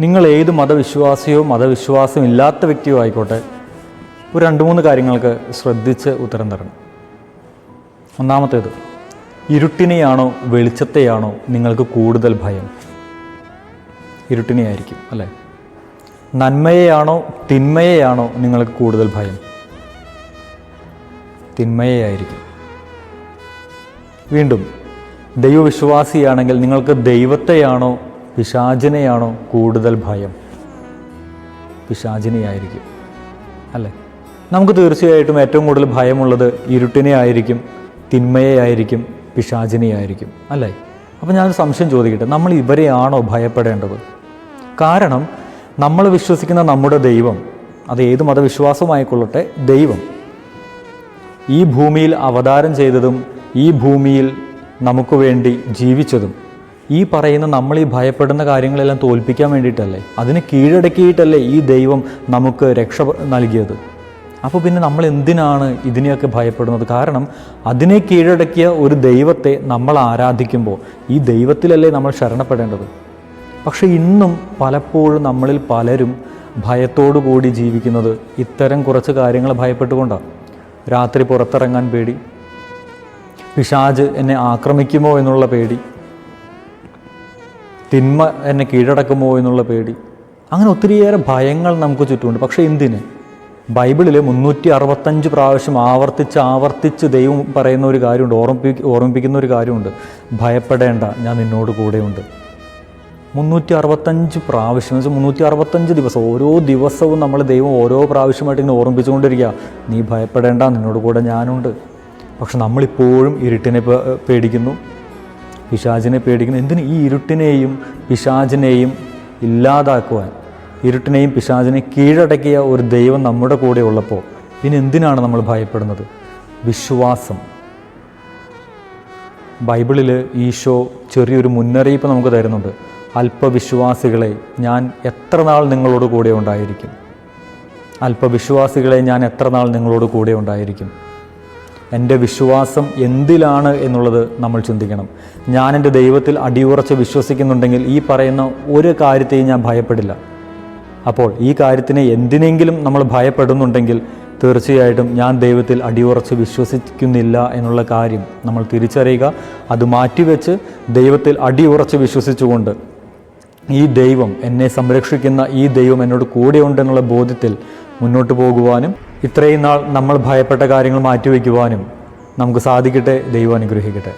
നിങ്ങൾ ഏത് മതവിശ്വാസിയോ മതവിശ്വാസം ഇല്ലാത്ത വ്യക്തിയോ ആയിക്കോട്ടെ ഒരു രണ്ട് മൂന്ന് കാര്യങ്ങൾക്ക് ശ്രദ്ധിച്ച് ഉത്തരം തരണം. ഒന്നാമത്തേത് ഇരുട്ടിനെയാണോ വെളിച്ചത്തെയാണോ നിങ്ങൾക്ക് കൂടുതൽ ഭയം? ഇരുട്ടിനെയായിരിക്കും അല്ലേ? നന്മയെയാണോ തിന്മയെയാണോ നിങ്ങൾക്ക് കൂടുതൽ ഭയം? തിന്മയെയായിരിക്കും. വീണ്ടും ദൈവവിശ്വാസിയാണെങ്കിൽ നിങ്ങൾക്ക് ദൈവത്തെയാണോ പിശാചിനെയാണോ കൂടുതൽ ഭയം? പിശാചിനെയായിരിക്കും അല്ലേ? നമുക്ക് തീർച്ചയായിട്ടും ഏറ്റവും കൂടുതൽ ഭയമുള്ളത് ഇരുട്ടിനെ ആയിരിക്കും തിന്മയെ ആയിരിക്കും പിശാചിനെ ആയിരിക്കും അല്ലേ? അപ്പോൾ ഞാനൊരു സംശയം ചോദിക്കട്ടെ നമ്മൾ ഇവരെയാണോ ഭയപ്പെടേണ്ടത്? കാരണം നമ്മൾ വിശ്വസിക്കുന്ന നമ്മുടെ ദൈവം അത് ഏത് മതവിശ്വാസമായിക്കൊള്ളട്ടെ ദൈവം. ഈ ഭൂമിയിൽ അവതാരം ചെയ്തതും ഈ ഭൂമിയിൽ നമുക്ക് വേണ്ടി ജീവിച്ചതും ഈ പറയുന്ന നമ്മൾ ഈ ഭയപ്പെടുന്ന കാര്യങ്ങളെല്ലാം തോൽപ്പിക്കാൻ വേണ്ടിയിട്ടല്ലേ? അതിന് കീഴടക്കിയിട്ടല്ലേ ഈ ദൈവം നമുക്ക് രക്ഷ നൽകിയത്? അപ്പോൾ പിന്നെ നമ്മൾ എന്തിനാണ് ഇതിനെയൊക്കെ ഭയപ്പെടുന്നത്? കാരണം അതിനെ കീഴടക്കിയ ഒരു ദൈവത്തെ നമ്മൾ ആരാധിക്കുമ്പോൾ ഈ ദൈവത്തിലല്ലേ നമ്മൾ ശരണപ്പെടേണ്ടത്? പക്ഷേ ഇന്നും പലപ്പോഴും നമ്മളിൽ പലരും ഭയത്തോടു കൂടി ജീവിക്കുന്നത് ഇത്തരം കുറച്ച് കാര്യങ്ങൾ ഭയപ്പെട്ടുകൊണ്ടാണ് രാത്രി പുറത്തിറങ്ങാൻ പേടി. പിശാജ് എന്നെ ആക്രമിക്കുമോ എന്നുള്ള പേടി. തിന്മ എന്നെ കീഴടക്കുമോ എന്നുള്ള പേടി. അങ്ങനെ ഒത്തിരിയേറെ ഭയങ്ങൾ നമുക്ക് ചുറ്റുമുണ്ട്. പക്ഷേ എന്തിന്? ബൈബിളിൽ മുന്നൂറ്റി അറുപത്തഞ്ച് പ്രാവശ്യം ആവർത്തിച്ച് ആവർത്തിച്ച് ദൈവം പറയുന്ന ഒരു കാര്യമുണ്ട് ഓർമ്മിപ്പി ഓർമ്മിപ്പിക്കുന്ന ഒരു കാര്യമുണ്ട്. ഭയപ്പെടേണ്ട ഞാൻ നിന്നോട് കൂടെയുണ്ട്. മുന്നൂറ്റി അറുപത്തഞ്ച് പ്രാവശ്യം വെച്ചാൽ മുന്നൂറ്റി അറുപത്തഞ്ച് ദിവസം ഓരോ ദിവസവും നമ്മൾ ദൈവം ഓരോ പ്രാവശ്യമായിട്ട് ഇങ്ങനെ ഓർമ്മിപ്പിച്ചുകൊണ്ടിരിക്കുക. നീ ഭയപ്പെടേണ്ട നിന്നോട് കൂടെ ഞാനുണ്ട്. പക്ഷെ നമ്മളിപ്പോഴും ഇരുട്ടിനെ പേടിക്കുന്നു. പിശാചിനെ പേടിക്കുന്നു എന്തിന് ഈ ഇരുട്ടിനെയും പിശാചിനെയും ഇല്ലാതാക്കുവാൻ? ഇരുട്ടിനെയും പിശാചിനെയും കീഴടക്കിയ ഒരു ദൈവം നമ്മുടെ കൂടെ ഉള്ളപ്പോൾ പിന്നെ എന്തിനാണ് നമ്മൾ ഭയപ്പെടുന്നത്? വിശ്വാസം. ബൈബിളിൽ ഈശോ ചെറിയൊരു മുന്നറിയിപ്പ് നമുക്ക് തരുന്നുണ്ട്. അല്പവിശ്വാസികളെ ഞാൻ എത്ര നാൾ നിങ്ങളോട് കൂടെ ഉണ്ടായിരിക്കും? അല്പവിശ്വാസികളെ ഞാൻ എത്ര നാൾ നിങ്ങളോട് കൂടെ ഉണ്ടായിരിക്കും? എന്റെ വിശ്വാസം എന്തിലാണ് എന്നുള്ളത് നമ്മൾ ചിന്തിക്കണം. ഞാൻ എന്റെ ദൈവത്തിൽ അടിയുറച്ച് വിശ്വസിക്കുന്നുണ്ടെങ്കിൽ ഈ പറയുന്ന ഒരു കാര്യത്തെയും ഞാൻ ഭയപ്പെടില്ല. അപ്പോൾ ഈ കാര്യത്തിനെ എന്തിനെങ്കിലും നമ്മൾ ഭയപ്പെടുന്നുണ്ടെങ്കിൽ തീർച്ചയായിട്ടും ഞാൻ ദൈവത്തിൽ അടിയുറച്ച് വിശ്വസിക്കുന്നില്ല എന്നുള്ള കാര്യം നമ്മൾ തിരിച്ചറിയുക. അത് മാറ്റിവെച്ച് ദൈവത്തിൽ അടിയുറച്ച് വിശ്വസിച്ചുകൊണ്ട് ഈ ദൈവം എന്നെ സംരക്ഷിക്കുന്ന ഈ ദൈവം എന്നോട് കൂടെയുണ്ടെന്നുള്ള ബോധ്യത്തിൽ മുന്നോട്ട് പോകുവാനും ഇത്രയും നാൾ നമ്മൾ ഭയപ്പെട്ട കാര്യങ്ങൾ മാറ്റിവെക്കുവാനും നമുക്ക് സാധിക്കട്ടെ ദൈവം അനുഗ്രഹിക്കട്ടെ.